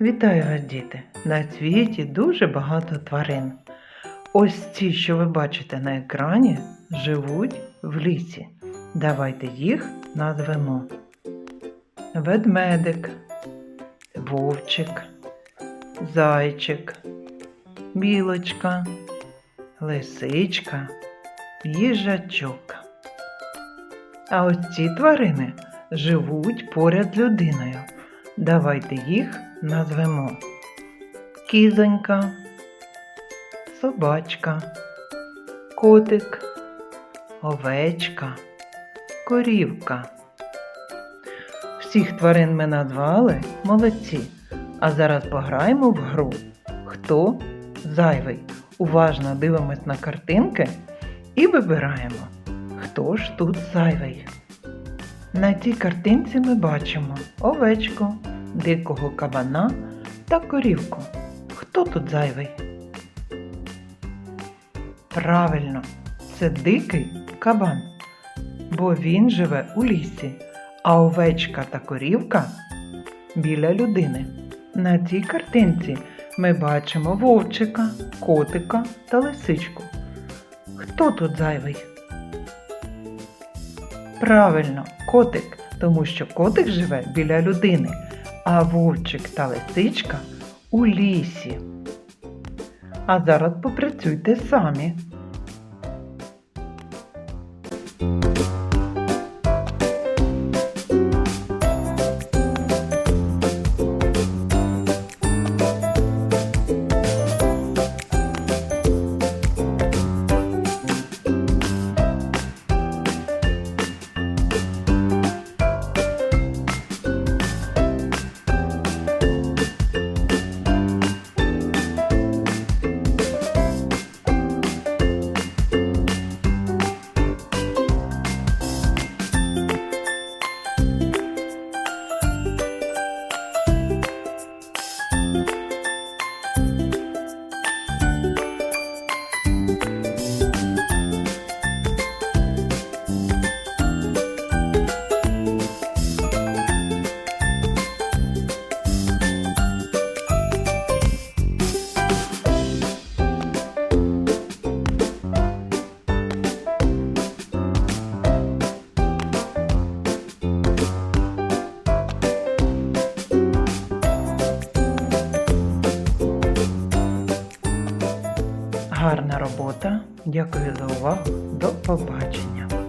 Вітаю вас, діти! На світі дуже багато тварин. Ось ці, що ви бачите на екрані, живуть в лісі. Давайте їх назвемо. Ведмедик, вовчик, зайчик, білочка, лисичка, їжачок. А ось ці тварини живуть поряд з людиною. Давайте їх назвемо кізонька, собачка, котик, овечка, корівка. Всіх тварин ми назвали молодці. А зараз пограємо в гру. Хто зайвий? Уважно дивимось на картинки і вибираємо, хто ж тут зайвий. На цій картинці ми бачимо овечку, дикого кабана та корівку. Хто тут зайвий? Правильно, це дикий кабан, бо він живе у лісі, а овечка та корівка біля людини. На цій картинці ми бачимо вовчика, котика та лисичку. Хто тут зайвий? Правильно, котик, тому що котик живе біля людини, а вовчик та лисичка у лісі. А зараз попрацюйте самі. Гарна робота. Дякую за увагу. До побачення.